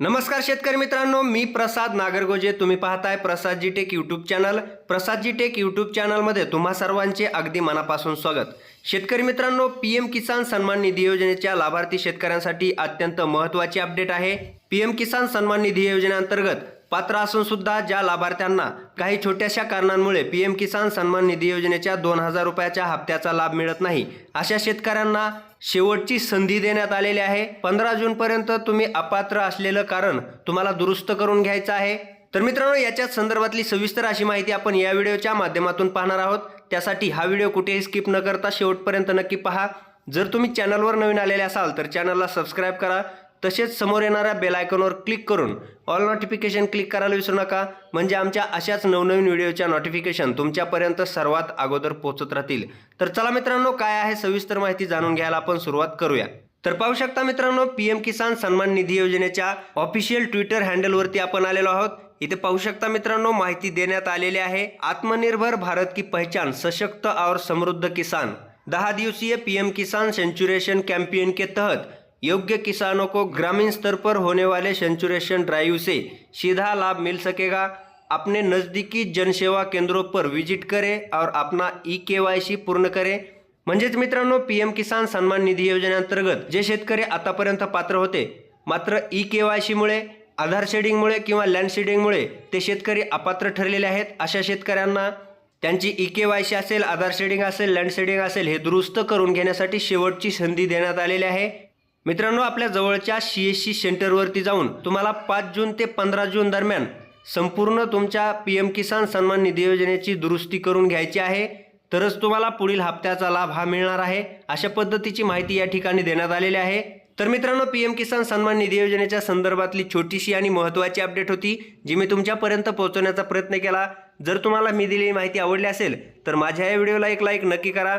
नमस्कार शेतकरी मित्रांनो मी प्रसाद नागरगोजे. तुम्ही पाहताय Prasadji tech YouTube channel Prasadji tech YouTube चॅनलमध्ये तुम्हा सर्वांचे अगदी मनापासून स्वागत. शेतकरी मित्रांनो पी एम किसान सन्मान निधी योजनेच्या लाभार्थी शेतकऱ्यांसाठी अत्यंत महत्त्वाची अपडेट आहे. पी एम किसान सन्मान निधी योजनेअंतर्गत पात्र असून सुद्धा ज्या लाभार्थ्यांना काही छोट्याशा कारणांमुळे पी एम किसान सन्मान निधी योजनेच्या दोन हजार रुपयाच्या हप्त्याचा लाभ मिळत नाही अशा शेतकऱ्यांना शेवटची संधी देण्यात आलेली आहे. पंधरा जूनपर्यंत तुम्ही अपात्र असलेलं कारण तुम्हाला दुरुस्त करून घ्यायचं आहे. तर मित्रांनो याच्याच संदर्भातली सविस्तर अशी माहिती आपण या व्हिडिओच्या माध्यमातून पाहणार आहोत. त्यासाठी हा व्हिडिओ कुठेही स्किप न करता शेवटपर्यंत नक्की पहा. जर तुम्ही चॅनलवर नवीन आलेले असाल तर चॅनलला सबस्क्राईब करा. तसेच समोर येणाऱ्या बेल आयकॉनवर क्लिक करून ऑल नोटिफिकेशन क्लिक करायला विसरू नका. म्हणजे आमच्या अशाच नवनवीन व्हिडिओच्या नोटिफिकेशन तुमच्यापर्यंत सर्वात अगोदर पोहोचत राहतील. तर चला मित्रांनो काय आहे सविस्तर माहिती जाणून घ्यायला आपण सुरुवात करूया. तर पाहू शकता मित्रांनो पीएम किसान सन्मान निधी योजनेच्या ऑफिशियल ट्विटर हँडलवरती आपण आलेलो आहोत. इथे पाहू शकता मित्रांनो माहिती देण्यात आलेली आहे. आत्मनिर्भर भारत की पहचान सशक्त और समृद्ध किसान. दहा दिवसीय पीएम किसान सेंचुरेशन कैंपेन के तहत योग्य किसानों को ग्रामीण स्तर पर होने वाले सेंचुरेशन ड्राइव से सीधा लाभ मिल सकेगा। अपने नज़दीकी जनसेवा केंद्रों पर विजिट करें और अपना ई के पूर्ण करें। म्हणजेच मित्रांनो पी एम किसान सन्मान निधी योजनेअंतर्गत जे शेतकरी आतापर्यंत पात्र होते मात्र ई के वाय सीमुळे आधार शेडिंगमुळे किंवा लँड शेडिंगमुळे ते शेतकरी अपात्र ठरलेले आहेत अशा शेतकऱ्यांना त्यांची ई के वाय सी असेल आधार शेडिंग असेल लँड शेडिंग असेल हे दुरुस्त करून घेण्यासाठी शेवटची संधी देण्यात आलेली आहे. मित्रांनो आपल्या जवळच्या सी एस सी सेंटरवरती जाऊन तुम्हाला पाच जून ते पंधरा जून दरम्यान संपूर्ण तुमच्या पी एम किसान सन्मान निधी योजनेची दुरुस्ती करून घ्यायची आहे. तरच तुम्हाला पुढील हप्त्याचा लाभ हा मिळणार आहे. अशा पद्धतीची माहिती या ठिकाणी देण्यात आलेली आहे. तर मित्रांनो पी एम किसान सन्मान निधी योजनेच्या संदर्भातली छोटीशी आणि महत्त्वाची अपडेट होती जी मी तुमच्यापर्यंत पोहोचवण्याचा प्रयत्न केला. जर तुम्हाला मी दिलेली माहिती आवडली असेल तर माझ्या या व्हिडिओला एक लाईक नक्की करा.